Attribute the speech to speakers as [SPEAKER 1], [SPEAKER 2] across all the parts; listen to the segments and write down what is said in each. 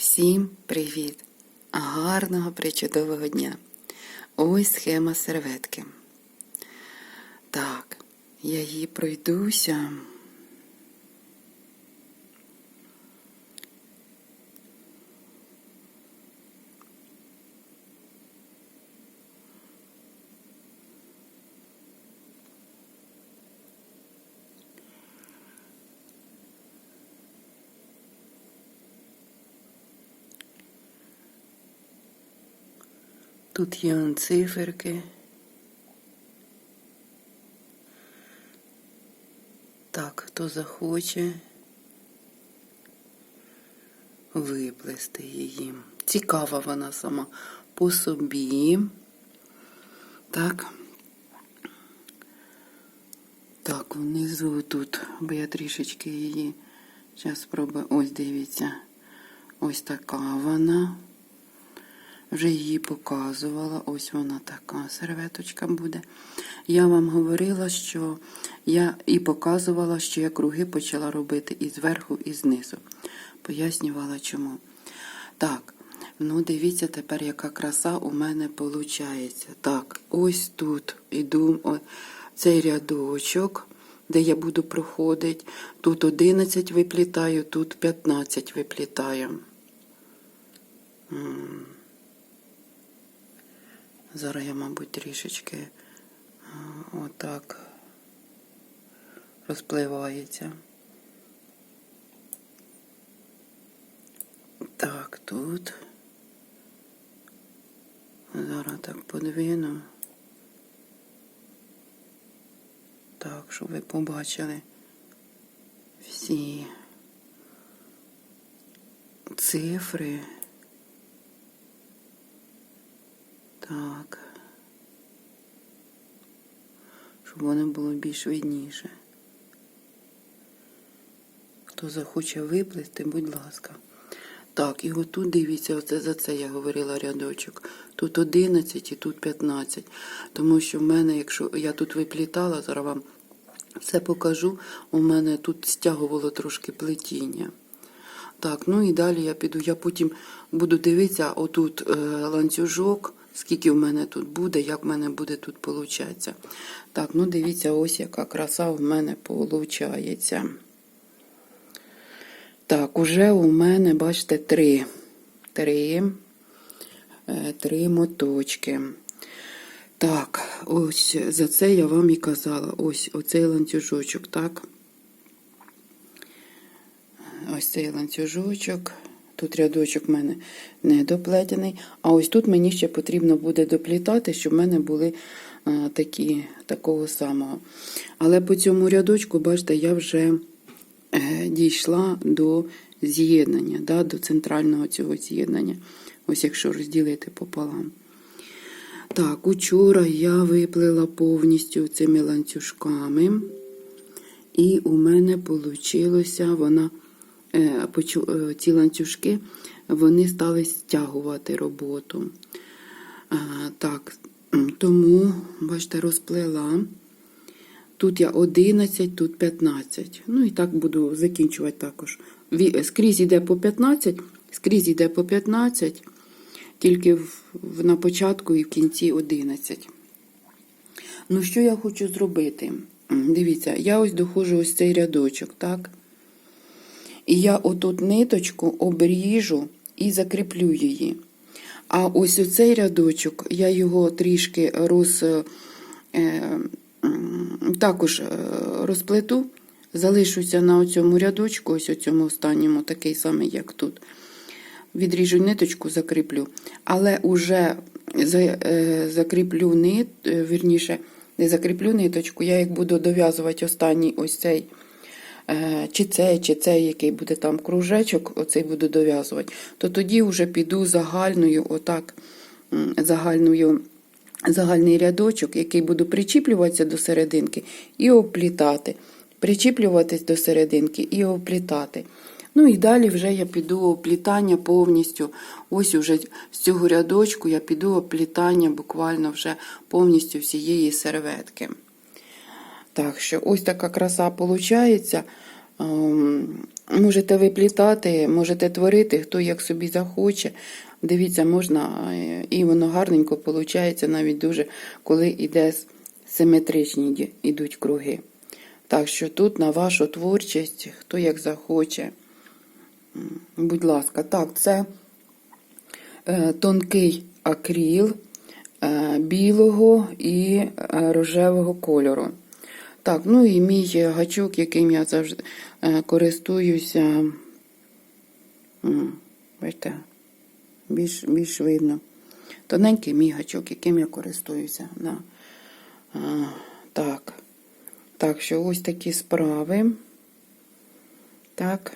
[SPEAKER 1] Всім привіт! Гарного причудового дня! Ось схема серветки. Так, я її пройдуся. Тут є циферки. Так, хто захоче виплести її. Цікава вона сама по собі. Так. Так, внизу тут, бо я трішечки її зараз спробую. Ось дивіться. Ось така вона. Вже її показувала. Ось вона така серветочка буде. Я вам говорила, що я і показувала, що я круги почала робити і зверху, і знизу. Пояснювала чому. Так, ну дивіться тепер, яка краса у мене виходить. Так, ось тут іду о, цей рядочок, де я буду проходити. Тут 11 виплітаю, тут 15 виплітаю. Зараз я, мабуть, трішечки отак розпливається. Так, тут. Зараз так подвину. Так, щоб ви побачили всі цифри. Так. Щоб воно було більш видніше. Хто захоче виплести, будь ласка. Так, і отут дивіться, оце за це я говорила рядочок. Тут 11 і тут 15. Тому що в мене, якщо я тут виплітала, зараз вам все покажу, у мене тут стягувало трошки плетіння. Так, ну і далі я піду. Я потім буду дивитися, отут е, ланцюжок, скільки в мене тут буде, як в мене буде тут получатися. Так, ну дивіться, ось яка краса в мене получається. Так, уже у мене, бачите, три. Три, е, три моточки. Так, ось за це я вам і казала. Ось оцей ланцюжочок, так? Ось цей ланцюжочок. Тут рядочок в мене не доплетений. А ось тут мені ще потрібно буде доплітати, щоб в мене були а, такі, такого самого. Але по цьому рядочку, бачите, я вже е, дійшла до з'єднання, да, до центрального цього з'єднання. Ось якщо розділити пополам. Так, учора я виплила повністю цими ланцюжками. І у мене вийшло, вона, е, е, ці ланцюжки вони стали стягувати роботу. Так, тому, бачите, розплела. Тут я 11, тут 15. Ну і так буду закінчувати також. Скрізь йде по 15, скрізь йде по 15, тільки в- на початку і в кінці 11. Ну, що я хочу зробити? Дивіться, я ось доходжу ось цей рядочок, так? І я отут ниточку обріжу і закріплю її. А ось оцей рядочок, я його трішки роз, е, також е, розплету, залишуся на цьому рядочку, ось у цьому останньому, такий самий, як тут. Відріжу ниточку, закріплю. Але уже е, закріплю нит, вірніше, не закріплю ниточку, я як буду дов'язувати останній ось цей, чи цей, чи цей, який буде там кружечок, оцей буду дов'язувати, то тоді вже піду загальною, отак, загальною, загальний рядочок, який буду причіплюватися до серединки і оплітати. Причіплюватись до серединки і оплітати. Ну і далі вже я піду оплітання повністю. Ось уже з цього рядочку я піду оплітання буквально вже повністю всієї серветки. Так що ось така краса виходить. Можете виплітати, можете творити, хто як собі захоче. Дивіться, можна, е, і воно гарненько виходить, навіть дуже, коли йде симетричні ідуть круги. Так що тут на вашу творчість, хто як захоче. Будь ласка, так, це е, тонкий акріл е, білого і рожевого кольору. Так, ну і мій гачок, яким я завжди е, користуюся. Бачите, більш, більш видно. Тоненький мій гачок, яким я користуюся. Да. А, так. Так, що ось такі справи. Так,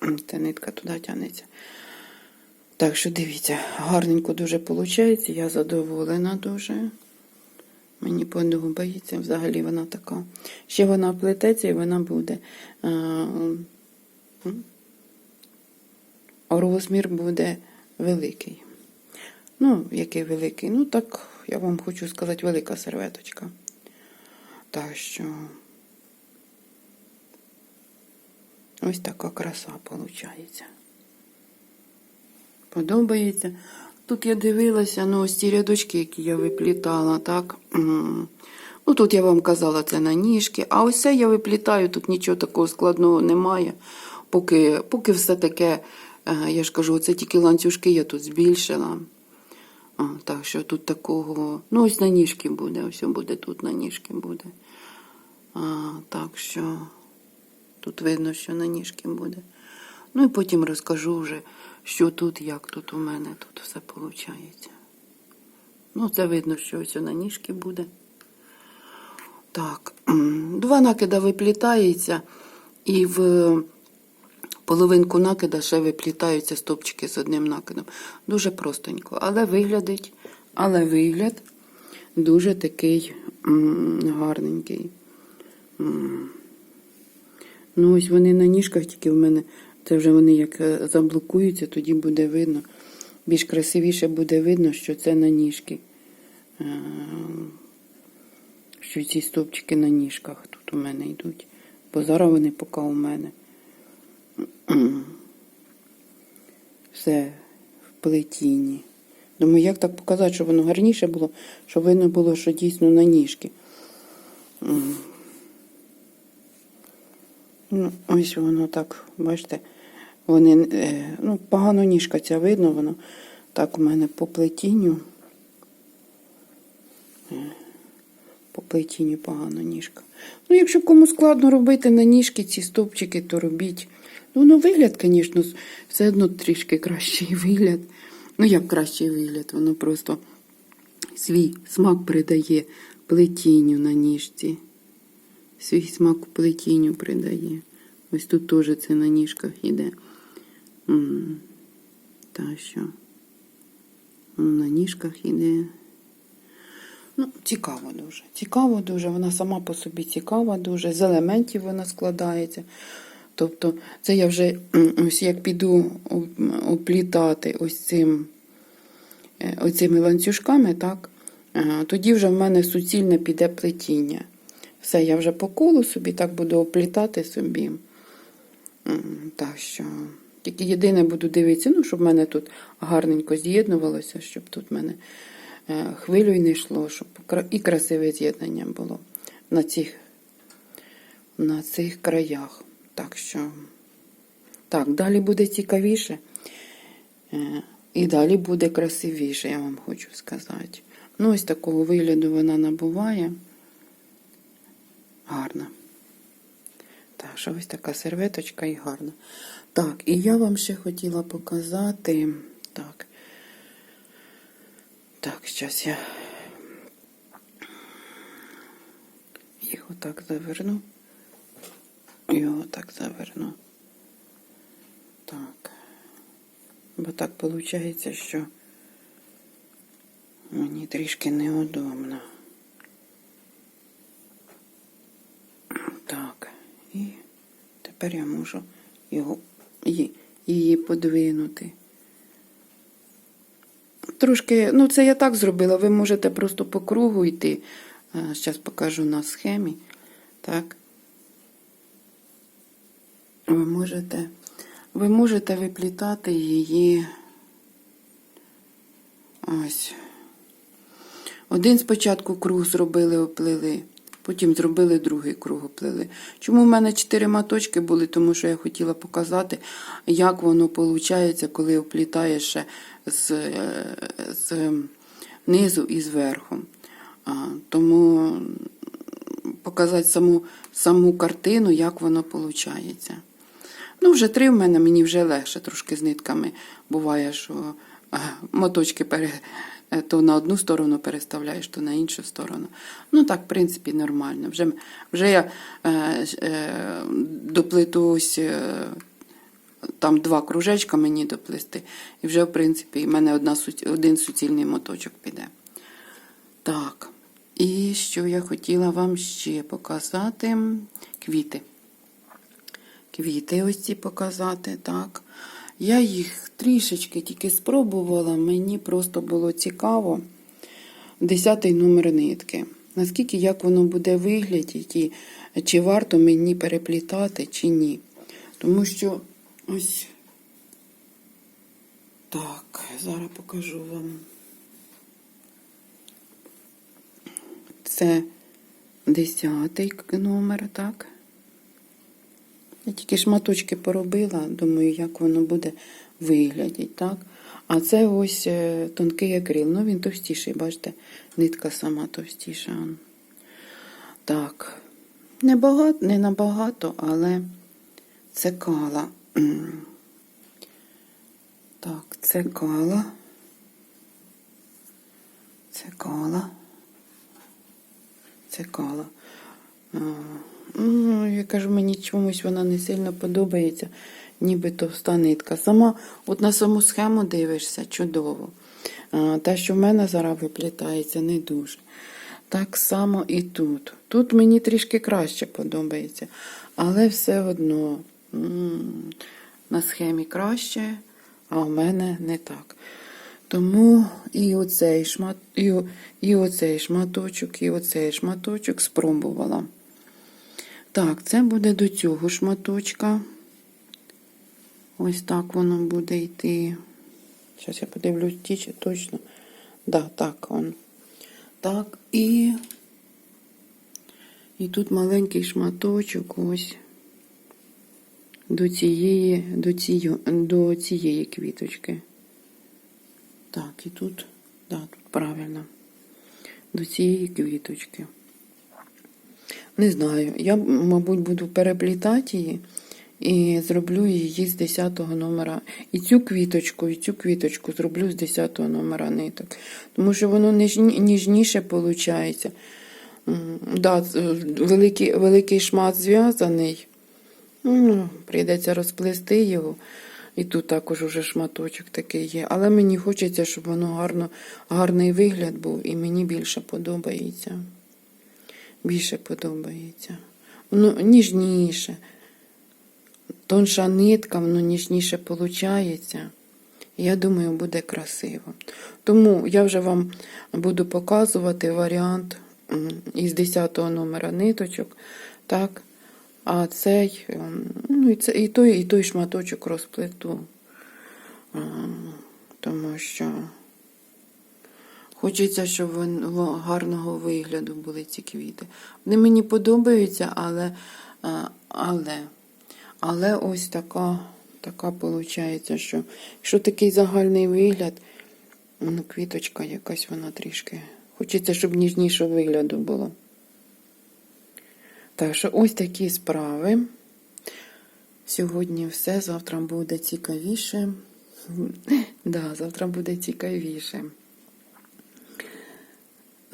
[SPEAKER 1] ця нитка туди тягнеться. Так що дивіться, гарненько дуже виходить, я задоволена дуже. Мені подобається, взагалі вона така. Ще вона плететься і вона буде. А, м, розмір буде великий. Ну, який великий? Ну, так, я вам хочу сказати, велика серветочка. Так що. Ось така краса виходить. Подобається. Тут я дивилася, ну ось ці рядочки, які я виплітала, так. Ну, тут я вам казала, це на ніжки. А ось це я виплітаю, тут нічого такого складного немає. Поки, поки все таке, е, я ж кажу, це тільки ланцюжки я тут збільшила. Так що тут такого. Ну, ось на ніжки буде, ось буде тут на ніжки буде. А, так що тут видно, що на ніжки буде. Ну і потім розкажу вже, що тут, як тут у мене тут все виходить. Ну, це видно, що ось на ніжки буде. Так, два накида виплітається, і в половинку накида ще виплітаються стопчики з одним накидом. Дуже простенько, але виглядить, але вигляд дуже такий гарненький. Ну, ось вони на ніжках, тільки в мене це вже вони як е, заблокуються, тоді буде видно. Більш красивіше буде видно, що це на ніжки. Е, Що ці стовпчики на ніжках тут у мене йдуть. Бо зараз вони поки у мене. Все в плетінні. Думаю, як так показати, щоб воно гарніше було, щоб видно було, що дійсно на ніжки. Ну, ось воно так, бачите, вони, е, ну, погано ніжка ця видно, воно так у мене по плетінню. Е, По плетінню погано ніжка. Ну, якщо кому складно робити на ніжки ці стовпчики, то робіть. Ну, ну вигляд, звісно, все одно трішки кращий вигляд. Ну, як кращий вигляд, воно просто свій смак придає плетінню на ніжці. Свій смак плетінню придає. Ось тут теж це на ніжках іде. Та що? На ніжках іде. Ну, цікаво дуже. Цікаво дуже. Вона сама по собі цікава дуже. З елементів вона складається. Тобто, це я вже ось як піду оплітати ось цим е, оцими ланцюжками, так, е, тоді вже в мене суцільне піде плетіння. Все, я вже по колу собі так буду оплітати собі. Так що, тільки єдине буду дивитися, ну, щоб в мене тут гарненько з'єднувалося, щоб тут в мене е, хвилю й не йшло, щоб і красиве з'єднання було на цих, на цих краях. Так що, так, далі буде цікавіше. Е, І далі буде красивіше, я вам хочу сказати. Ну, ось такого вигляду вона набуває. Гарна. Так, що ось така серветочка і гарна. Так, і я вам ще хотіла показати. Так. Так, зараз я їх отак заверну. І отак заверну. Так. Бо так виходить, що мені трішки неудобно. Так, і тепер я можу його, її подвинути. Трошки, ну це я так зробила, ви можете просто по кругу йти. Зараз покажу на схемі. Так. ви можете, ви можете виплітати її ось. Один спочатку круг зробили, оплели, потім зробили другий круг, оплели. Чому в мене чотири маточки були? Тому що я хотіла показати, як воно виходить, коли оплітаєш з, з низу і зверху. Тому показати саму, саму картину, як воно виходить. Ну, вже три в мене, мені вже легше трошки з нитками. Буває, що моточки пере, то на одну сторону переставляєш, то на іншу сторону. Ну так, в принципі, нормально. Вже, вже я е, е, доплету ось е, там два кружечка мені доплести, і вже, в принципі, в мене одна, один суцільний моточок піде. Так, і що я хотіла вам ще показати? Квіти. Квіти ось ці показати, так. Я їх трішечки тільки спробувала, мені просто було цікаво. Десятий номер нитки. Наскільки як воно буде виглядати, і чи варто мені переплітати, чи ні. Тому що ось так, зараз покажу вам. Це десятий номер, так? Я тільки шматочки поробила, думаю, як воно буде виглядати, так? А це ось е, тонкий акрил. Ну, він товстіший, бачите, нитка сама товстіша. Так. Не багато, не набагато, але це кала. Так, це кала. Це кала. Це кала. Ну, я кажу, мені чомусь вона не сильно подобається, ніби товста нитка. Сама, от на саму схему дивишся, чудово. Те, що в мене зараз виплітається, не дуже. Так само і тут. Тут мені трішки краще подобається, але все одно на схемі краще, а в мене не так. Тому і оцей шмат, і, і оцей шматочок, і оцей шматочок спробувала. Так, це буде до цього шматочка. Ось так воно буде йти. Зараз я подивлюсь, ті чи точно. Да, так он. Так, і. І тут маленький шматочок ось до цієї, до цієї, до цієї квіточки. Так, і тут, да, тут правильно. До цієї квіточки. Не знаю. Я, мабуть, буду переплітати її і зроблю її з 10 номера. І цю квіточку, і цю квіточку зроблю з 10 номера ниток. Тому що воно ніжніше виходить. Да, великий, великий шмат зв'язаний. Ну, прийдеться розплести його. І тут також уже шматочок такий є. Але мені хочеться, щоб воно гарно, гарний вигляд був, і мені більше подобається більше подобається. Воно ніжніше. Тонша нитка, воно ніжніше виходить. Я думаю, буде красиво. Тому я вже вам буду показувати варіант із 10 номера ниточок. Так. А цей, ну і, це, і, той, і той шматочок розплету. Тому що. Хочеться, щоб вон- во- гарного вигляду були ці квіти. Вони мені подобаються, але, але, але ось така, така виходить, що якщо такий загальний вигляд, ну, квіточка якась вона трішки. Хочеться, щоб ніжніше вигляду було. Так що ось такі справи. Сьогодні все, завтра буде цікавіше. Да, завтра буде цікавіше.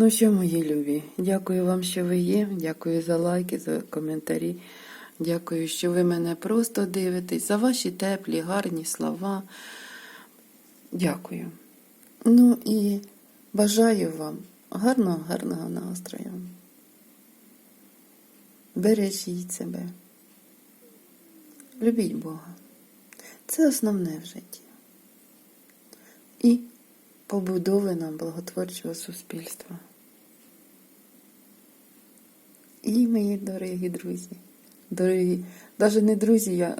[SPEAKER 1] Ну що, мої любі, дякую вам, що ви є. Дякую за лайки, за коментарі. Дякую, що ви мене просто дивитесь, за ваші теплі, гарні слова. Дякую. Ну і бажаю вам гарного, гарного настрою. Бережіть себе. Любіть Бога. Це основне в житті. І побудови нам благотворчого суспільства. І, мої дорогі друзі, Дорогі, навіть не друзі, я,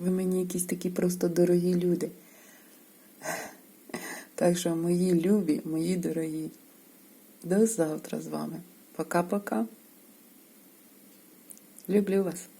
[SPEAKER 1] ви мені якісь такі просто дорогі люди. Так що, мої любі, мої дорогі, до завтра з вами. Пока-пока. Люблю вас.